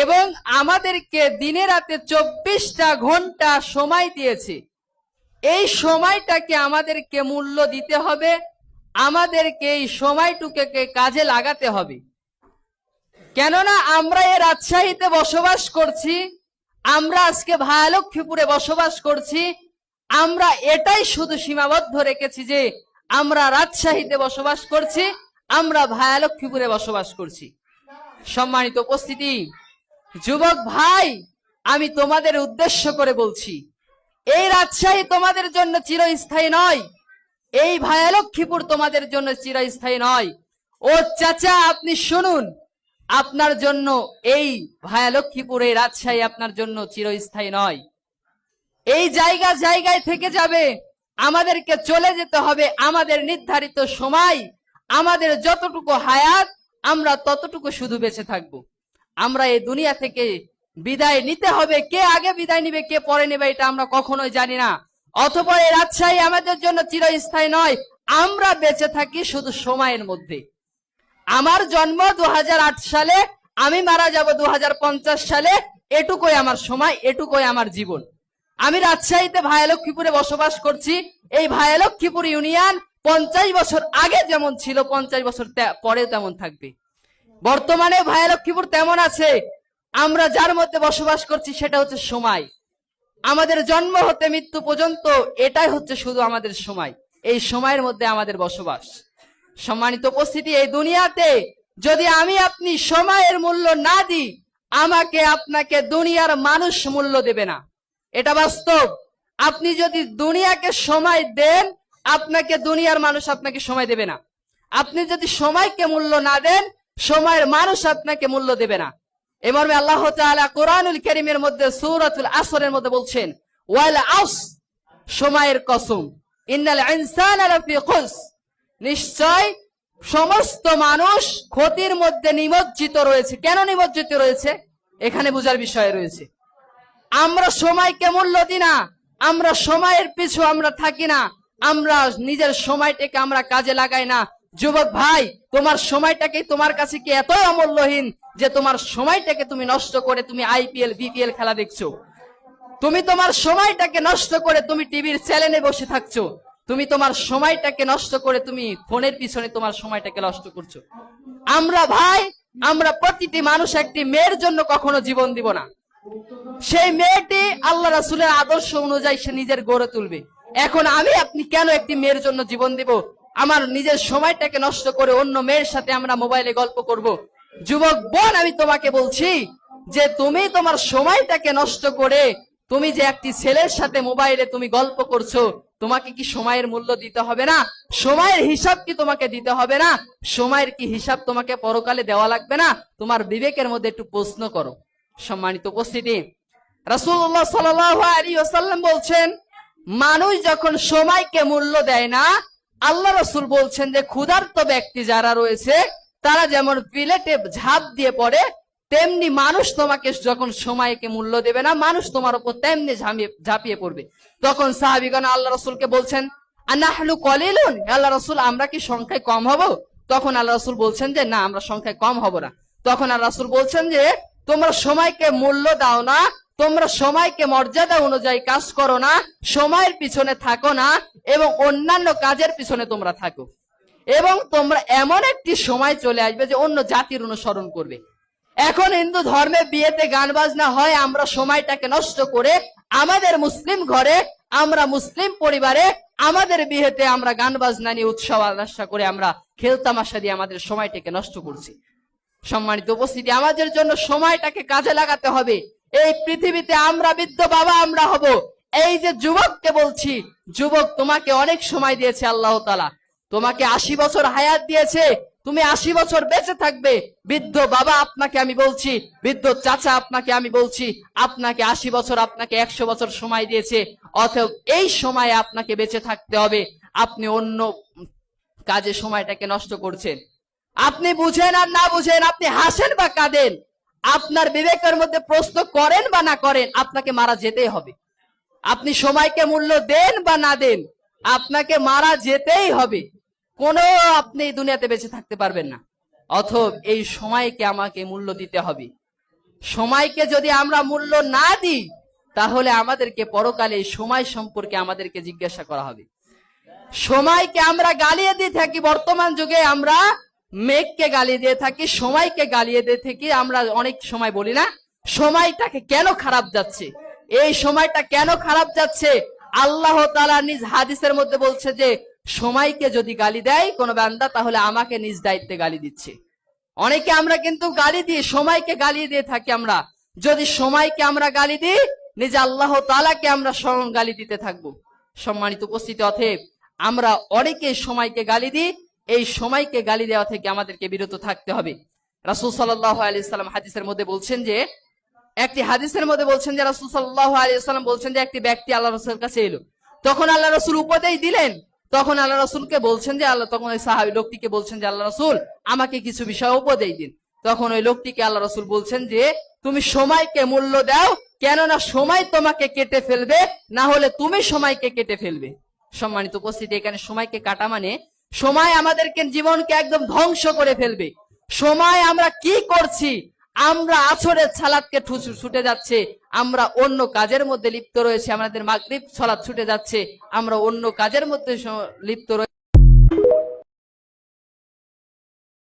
এবং আমাদেরকে দিনে রাতে চব্বিশটা ঘণ্টা সময় দিয়েছে। এই সময়টাকে আমাদেরকে মূল্য দিতে হবে, আমাদেরকে এই সময়টুকুকে কাজে লাগাতে হবে। কেননা আমরা এই রাজশাহীতে বসবাস করছি, আমরা আজকে ভায়ালক্ষ্মীপুরে বসবাস করছি, আমরা এটাই শুধু সীমাবদ্ধ রেখেছি যে আমরা রাজশাহীতে বসবাস করছি, আমরা ভায়ালক্ষ্মীপুরে বসবাস করছি। সম্মানিত উপস্থিতি যুবক ভাই, আমি তোমাদের উদ্দেশ্য করে বলছি, এই রাজশাহী তোমাদের জন্য চিরস্থায়ী নয়, এই ভায়ালক্ষ্মীপুর তোমাদের জন্য চিরস্থায়ী নয়। ও চাচা, আপনি শুনুন, আপনার জন্য এই ভায়ালক্ষ্মীপুর এই রাজশাহী আপনার জন্য চিরস্থায়ী নয়। এই জায়গা জায়গায় থেকে যাবে, আমাদেরকে চলে যেতে হবে, আমাদের নির্ধারিত সময়, আমাদের যতটুকু হায়াত, আমরা ততটুকু শুধু বেঁচে থাকব। আমরা এই দুনিয়া থেকে বিদায় নিতে হবে। কে আগে বিদায় নিবে, কে পরে নেবে, এটা আমরা কখনোই জানি না। অথবা এই রাজশাহী আমাদের জন্য চিরস্থায়ী নয়, আমরা বেঁচে থাকি শুধু সময়ের মধ্যে। আমার জন্ম দুহাজার আট সালে, আমি মারা যাব দু হাজার পঞ্চাশ সালে, এটুকুই আমার সময়, এটুকুই আমার জীবন। আমি রাজশাহীতে ভায়ালক্ষ্মীপুরে বসবাস করছি। এই ভায়ালক্ষ্মীপুর ইউনিয়ন পঞ্চাশ বছর আগে যেমন ছিল, পঞ্চাশ বছর পরেও তেমন থাকবে। বর্তমানে ভায়ালক্ষ্মীপুর তেমন আছে। আমরা যার মধ্যে বসবাস করছি সেটা হচ্ছে সময়। আমাদের জন্ম হতে মৃত্যু পর্যন্ত এটাই হচ্ছে শুধু আমাদের সময়। এই সময়ের মধ্যে আমাদের বসবাস। সম্মানিত উপস্থিতি, এই দুনিয়াতে যদি আমি আপনি সময়ের মূল্য না দিই, আমাকে আপনাকে দুনিয়ার মানুষ মূল্য দেবে না। এটা বাস্তব। আপনি যদি দুনিয়াকে সময় দেন, আপনাকে দুনিয়ার মানুষ আপনাকে সময় দেবে না। আপনি যদি সময়কে মূল্য না দেন সময়ের মানুষ আপনাকে মূল্য দেবে না। মর্মে আল্লাহ কোরআনুল কারীমের মধ্যে সূরাতুল আসরের মধ্যে বলছেন, ওয়াল আস সময়ের কসম। ইন্নাল ইনসানা নিশ্চয় সমস্ত মানুষ ক্ষতির মধ্যে নিমজ্জিত রয়েছে। কেন নিমজ্জিত রয়েছে? এখানে বোঝার বিষয় রয়েছে। আমরা সময়কে মূল্য দিই না, আমরা সময়ের পিছু আমরা থাকি না, আমরা নিজের সময়টাকে আমরা কাজে লাগাই না। যুবক ভাই, তোমার সময়টাকে তোমার কাছে কি এতই অমূল্যহীন যে তোমার সময়টাকে তুমি নষ্ট করে তুমি আইপিএল বিপিএল খেলা দেখছ? তুমি তোমার সময়টাকে নষ্ট করে তুমি টিভির চ্যানেলে বসে থাকছো। তুমি তোমার সময়টাকে নষ্ট করে তুমি ফোনের পিছনে তোমার সময়টাকে নষ্ট করছ। আমরা ভাই, আমরা প্রতিটি মানুষ একটি মেয়ের জন্য কখনো জীবন দিব না। সেই মেয়েটি আল্লাহ রাসুলের আদর্শ অনুযায়ী সে নিজের গড়ে তুলবে। এখন আমি আপনি কেন একটি মেয়ের জন্য জীবন দিব? আমার নিজের সময়টাকে নষ্ট করে অন্য মেয়ের সাথে আমরা মোবাইলে গল্প করব। যুবক বোন, আমি তোমাকে বলছি যে তুমি তোমার সময়টাকে নষ্ট করে তুমি যে একটি ছেলের সাথে মোবাইলে তুমি গল্প করছ, তোমাকে কি সময়ের মূল্য দিতে হবে না? সময়ের হিসাব কি তোমাকে দিতে হবে না? সময়ের কি হিসাব তোমাকে পরকালে দেওয়া লাগবে না? তোমার বিবেকের মধ্যে একটু প্রশ্ন করো। সম্মানিত উপস্থিতি। রাসূলুল্লাহ সাল্লাল্লাহু আলাইহি ওয়াসাল্লাম বলছেন, মানুষ যখন সময়কে মূল্য দেয় না আল্লাহ রসুল বলছেন যে, ক্ষুধার্ত ব্যক্তি যারা রয়েছে, তারা যেমন প্লেটে ঝাঁপ দিয়ে পড়ে, তেমনি মানুষ তোমাকে যখন সময়কে মূল্য দেবে না, মানুষ তোমার উপর তেমনি ঝাঁপিয়ে পড়বে। তখন সাহাবিগণ আল্লাহ রসুলকে বলছেন আনাহলু কলিলুন? আল্লাহ রসুল, আমরা কি সংখ্যায় কম হব? তখন আল্লাহ রসুল বলছেন যে, না, আমরা সংখ্যায় কম হব না। তখন আল্লাহ রসুল বলছেন যে, তোমরা সময়কে মূল্য দাও না, তোমরা সময়কে মর্যাদা অনুযায়ী কাজ করো না, সময়ের পিছনে থাকো না এবং অন্যান্য কাজের পিছনে তোমরা থাকো। এবং তোমরা এমন একটি সময় চলে আসবে যে অন্য জাতির অনুসরণ করবে। এখন হিন্দু ধর্মে বিয়েতে গান বাজনা হয়, আমরা সময়টাকে নষ্ট করে আমাদের মুসলিম ঘরে, আমরা মুসলিম পরিবারে, আমাদের বিয়েতে আমরা গান বাজনা নিয়ে উৎসব আলাসা করে আমরা খেলতামাশা দিয়ে আমাদের সময়টাকে নষ্ট করছি। সম্মানিত উপস্থিতি, আমাদের জন্য সময়টাকে কাজে লাগাতে হবে। এই পৃথিবীতে আমরা বৃদ্ধ বাবা আমরা হব। এই যে যুবককে বলছি যুবক তোমাকে অনেক সময় দিয়েছে আল্লাহ তালা তোমাকে আশি বছর হায়াত দিয়েছে। তুমি আশি বছর বেঁচে থাকবে। বৃদ্ধ বাবা আপনাকে আমি বলছি, বৃদ্ধ চাচা আপনাকে আমি বলছি, আপনাকে আশি বছর, আপনাকে একশো বছর সময় দিয়েছে। অতএব এই সময়ে আপনাকে বেঁচে থাকতে হবে। আপনি অন্য কাজে সময়টাকে নষ্ট করছেন। আপনি বুঝেন আর না বুঝেন, আপনি হাসেন বা কাঁদেন। আপনার বিবেকের মধ্যে প্রশ্ন করেন বা না করেন, আপনাকে মারা যেতেই হবে। আপনি সময়কে মূল্য দেন বা না দেন, আপনাকে মারা যেতেই হবে। কোনো আপনি দুনিয়াতে বেঁচে থাকতে পারবেন না। অথব এই সময়কে আমাকে মূল্য দিতে হবে। সময়কে যদি আমরা মূল্য না দিই, তাহলে আমাদেরকে পরকালে এই সময় সম্পর্কে আমাদেরকে জিজ্ঞাসা করা হবে। সময়কে আমরা গালিয়ে দিয়ে থাকি, বর্তমান যুগে আমরা মেঘকে গালিয়ে দিয়ে থাকি, সময়কে গালিয়ে দিয়ে থাকি, আমরা অনেক সময় বলি না, সময়টাকে কেন খারাপ যাচ্ছে? এই সময়টা কেন খারাপ যাচ্ছে? আল্লাহ তাআলা নিজ হাদিসের মধ্যে বলছে যে, সময়কে যদি গালি দেয় কোন বান্দা, তাহলে আমাকে নিজ দায়িত্বে গালি দিচ্ছে। অনেকে আমরা কিন্তু গালি দিই, সময়কে গালি দিয়ে থাকি আমরা। যদি সময়কে আমরা গালি দিই, নিজে আল্লাহ তাআলাকে আমরা স্মরণ গালি দিতে থাকব। সম্মানিত উপস্থিতি অথেব আমরা অনেকে সময়কে গালি দিই, এই সময়কে গালি দেওয়া থেকে আমাদেরকে বিরত থাকতে হবে। রাসূল সাল্লাল্লাহু আলাইহি সাল্লাম হাদিসের মধ্যে বলছেন যে একটি হাদিসের মধ্যে বলছেন যে রাসূল সাল্লাল্লাহু আলাইহি সাল্লাম বলছেন যে একটি ব্যক্তি আল্লাহ রাসূলের কাছে এলো। তখন আল্লাহ রাসূল উপদেশ দিলেন। তখন আল্লাহ রাসূলকে বলছেন যে আল্লাহ, তখন ওই সাহাবী লোকটিকে বলছেন যে আল্লাহ রাসূল, আমাকে কিছু বিষয় উপদেশ দিন। তখন ওই লোকটিকে আল্লাহ রাসূল বলছেন যে, তুমি সময়কে মূল্য দাও, কেননা সময় তোমাকে কেটে ফেলবে, না হলে তুমি সময়কে কেটে ফেলবে। সম্মানিত উপস্থিতি, এখানে সময়কে কাটা মানে সময় আমাদেরকে জীবনকে একদম ধ্বংস করে ফেলবে। সময় আমরা কি করছি আমরা আসরের সালাদকে ছুটে যাচ্ছে, আমরা অন্য কাজের মধ্যে লিপ্ত রয়েছে, আমাদের মাগরিব সালাদ ছুটে যাচ্ছে, আমরা অন্য কাজের মধ্যে লিপ্ত রয়েছে